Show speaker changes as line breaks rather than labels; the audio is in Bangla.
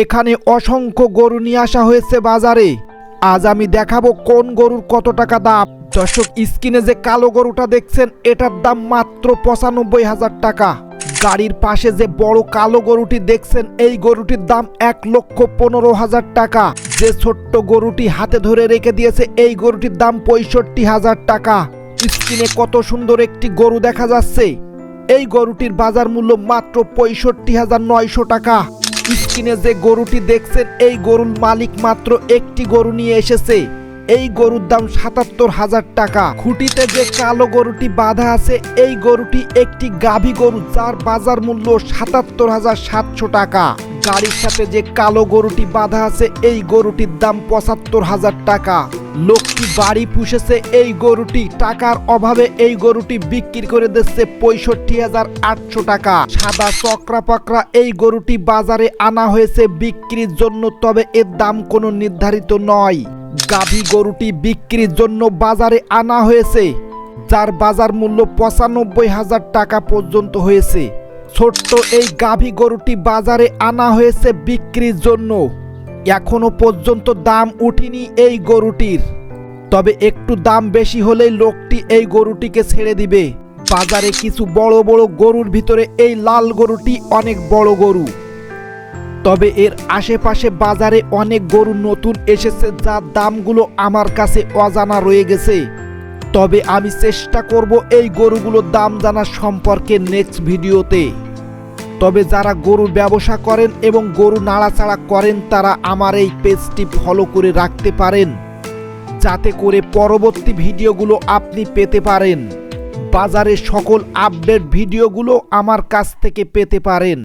এখানে অসংখ্য গরু নিয়ে আসা হয়েছে বাজারে। আজ আমি দেখাবো কোন গরুর কত টাকা দাম। দর্শক, স্ক্রিনে যে কালো গরুটা দেখছেন, এটার দাম মাত্র পঁচানব্বই হাজার টাকা। গাড়ির পাশে যে বড় কালো গরুটি দেখছেন, এই গরুটির দাম এক লক্ষ পনেরো হাজার টাকা। যে ছোট্ট গরুটি হাতে ধরে রেখে দিয়েছে, এই গরুটির দাম পঁয়ষট্টি হাজার টাকা। স্ক্রিনে কত সুন্দর একটি গরু দেখা যাচ্ছে। এই গরুটির বাজার মূল্য মাত্র পঁয়ষট্টি হাজার নয়শো টাকা। স্ক্রিনে যে গরুটি দেখছেন, এই গরুর মালিক মাত্র একটি গরু নিয়ে এসেছে। এই গরুর দাম সাতাত্তর হাজার টাকা। খুঁটিতে যে কালো গরুটি বাঁধা আছে, এই গরুটি একটি গাভী গরু, যার বাজার মূল্য সাতাত্তর হাজার সাতশো টাকা। গাড়ির সাথে যে কালো গরুটি বাঁধা আছে, এই গরুটির দাম পঁচাত্তর হাজার টাকা। লোকটি বাড়ি পুষেছে, এই গরুটি টাকার অভাবে এই গরুটি বিক্রি করে দিচ্ছে পঁয়ষট্টি হাজার আটশো টাকা। সাদা চক্রা পাকড়া এই গরুটি বাজারে আনা হয়েছে বিক্রির জন্য, তবে এর দাম কোনো নির্ধারিত নয়। গাভী গরুটি বিক্রির জন্য বাজারে আনা হয়েছে, যার বাজার মূল্য পঁচানব্বই হাজার টাকা পর্যন্ত হয়েছে। ছোট্ট এই গাভী গরুটি বাজারে আনা হয়েছে বিক্রির জন্য। এখনও পর্যন্ত দাম উঠিনি এই গরুটির। তবে একটু দাম বেশি হলেই লোকটি এই গরুটিকে ছেড়ে দিবে। বাজারে কিছু বড় বড় গরুর ভিতরে এই লাল গরুটি অনেক বড় গরু। তবে এর আশেপাশে বাজারে অনেক গরু নতুন এসেছে যার দামগুলো আমার কাছে অজানা রয়ে গেছে। তবে আমি চেষ্টা করব এই গরুগুলোর দাম জানার সম্পর্কে নেক্সট ভিডিওতে তবে যারা গরুর ব্যবসা করেন এবং গরু নাড়াচাড়া করেন, তারা আমার এই পেজটি ফলো করে রাখতে পারেন। যাতে করে পরবর্তী ভিডিওগুলো আপনি পেতে পারেন। বাজারের সকল আপডেট ভিডিওগুলো আমার কাছ থেকে পেতে পারেন।